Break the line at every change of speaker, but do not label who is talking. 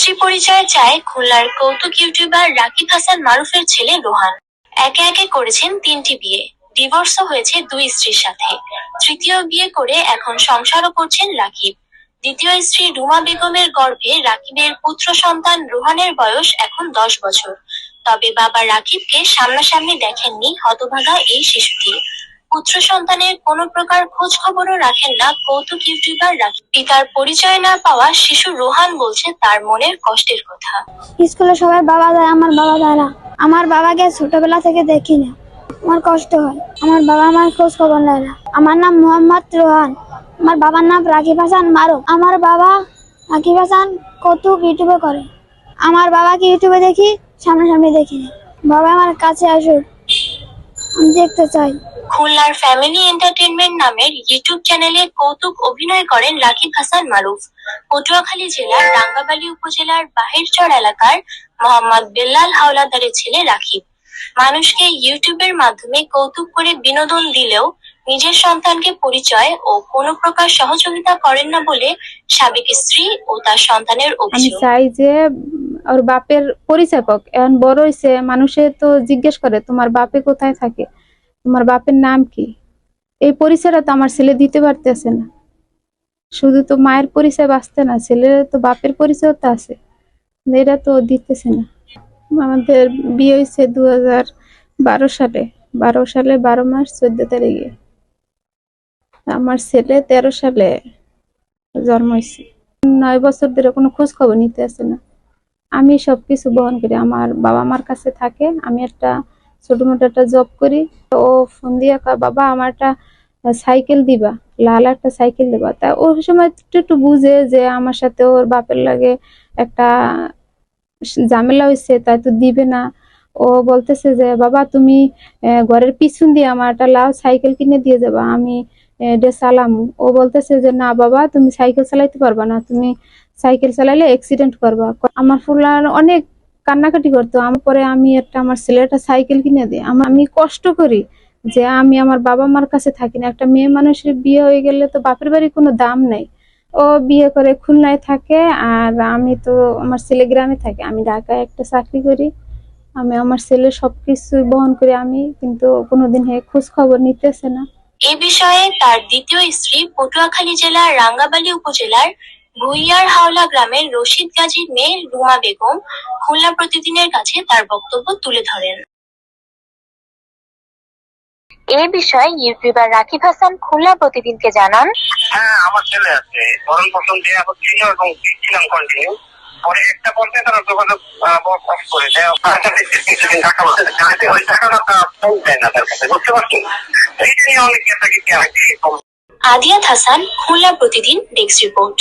পিতৃ পরিচয় চায় খুলনার কৌতুক ইউটিউবার রাকিব হাসান মারুফের ছেলে রোহান। একে একে করেছেন তিনটি বিয়ে। ডিভোর্সও হয়েছে দুই স্ত্রীর সাথে। তৃতীয় বিয়ে করে এখন সংসারও করছেন রাকিব। দ্বিতীয় স্ত্রী রুমা বেগমের গর্ভে রাকিবের পুত্র সন্তান রোহানের বয়স এখন দশ বছর। তবে বাবা রাকিবকে সামনাসামনি দেখেননি হতভাগা এই শিশুটি। পুত্র সন্তানের কোনো প্রকার খোঁজ খবরও রাখেন না, কৌতুক ইউটিউবার রাকিব পিতার পরিচয় না পাওয়া শিশু রোহান বলছে, তার মনের কষ্টের কথা।
স্কুলে সবাই বাবা যায়, আমার বাবা যায় না। আমার বাবাকে ছোটবেলা থেকে দেখি না। আমার কষ্ট হয়। আমার বাবা আমার খোঁজ খবর নেয় না। আমার নাম মোহাম্মদ রোহান। আমার বাবার নাম রাকিব হাসান মারো আমার বাবা রাকিব হাসান কৌতুক ইউটিউবে করে। আমার বাবাকে ইউটিউবে দেখি, সামনাসামনি দেখি বাবা আমার কাছে আসুক। আমি দেখতে চাই।
খুলনার ফ্যামিলি এন্টারটেনমেন্ট নামের ইউটিউব চ্যানেলে কৌতুক অভিনয় করেন রাকিব হাসান মারুফ। পটুয়াখালী জেলার রাঙ্গাবালী উপজেলার বাহিরচর এলাকার মোহাম্মদ বেল্লাল হাওলাদারের ছেলে রাকিব। মানুষকে ইউটিউবের মাধ্যমে কৌতুক করে বিনোদন দিলেও নিজের সন্তানকে পরিচয় ও কোনো প্রকার সহযোগিতা করেন না বলে সাবেক স্ত্রী ও তার সন্তানের অভিযোগ।
চাই যে ওর বাপের পরিচয় পাক এখন বড় হয়েছে মানুষে তো জিজ্ঞেস করে তোমার বাপে কোথায় থাকে? তোমার বাপের নাম কি? এই পরিচয়টা তো আমার ছেলে দিতে পারতেছে না। শুধু তো মায়ের পরিচয় বাঁচতে না, ছেলের তো বাপের পরিচয় তো আছে। এটা তো দিতেছে না। আমাদের বিয়ে হয়েছে দু হাজার বারো সালে। বারো সালে বারো মাস চোদ্দ তারিখে। আমার ছেলে তেরো সালে জন্ম হয়েছে। নয় বছর ধরে কোনো খোঁজ খবর নিতে আসে না। আমি সবকিছু বহন করি। আমার বাবা মার কাছে থাকে। আমি একটা ছোট মোটো একটা জব করি ও ফোন দিয়ে বাবা আমার একটা সাইকেল দিবা, লাল একটা সাইকেল দিবা। তা ওই সময় একটু একটু বুঝে যে আমার সাথে ওর বাপের লাগে একটা ঝামেলা হয়েছে তাই তো দিবে না। ও বলতেছে যে, বাবা, তুমি ঘরের পিছন দিয়ে আমার একটা লাল সাইকেল কিনে দিয়ে যাবা, আমি এটা চালাম। ও বলতেছে যে, না, বাবা, তুমি সাইকেল চালাইতে পারবা না, তুমি সাইকেল চালাইলে অ্যাক্সিডেন্ট করবা। আমার ফুলার অনেক কান্নাকাটি করতো। আমার পরে আমি একটা আমার ছেলেটা সাইকেল কিনে দিই। আমার আমি কষ্ট করি যে আমি আমার বাবা মার কাছে থাকি না। একটা মেয়ে মানুষের বিয়ে হয়ে গেলে তো বাপের বাড়ি কোনো দাম নাই। ও বিয়ে করে খুলনায় থাকে আর আমি তো আমার ছেলে গ্রামে থাকে। আমি ঢাকায় একটা চাকরি করি। আমি আমার ছেলে সবকিছু বহন করি আমি, কিন্তু কোনোদিন হে খোঁজ খবর নিতেছে না।
এ বিষয়ে তার দ্বিতীয় স্ত্রী পটুয়াখালী জেলার রাঙ্গাবালী উপজেলার ভুইয়ার হাওলা গ্রামের রশিদ গাজীর মেয়ে রুমা বেগম খুলনা প্রতিদিনের কাছে তার বক্তব্য তুলে ধরেন। এ বিষয়ে ইউটিউবার রাকিব হাসান খুলনা প্রতিদিনকে জানান
হ্যাঁ আমার ছেলে আছে। ভরণ পোষণ দেওয়া হচ্ছিল এবং দিচ্ছিলাম কন্টিনিউ পরে একটা পর্যায়ে তারা যোগাযোগ অফ করে দেয়। কিছুদিন টাকা বলছে যাতে ওই টাকাটা তারা পৌঁছায় না তার কাছে বুঝতে পারছেন এইটা নিয়ে অনেক গেছে কি আর কি
আদিয়াত হাসান খুলনা প্রতিদিন ডেস্ক রিপোর্ট।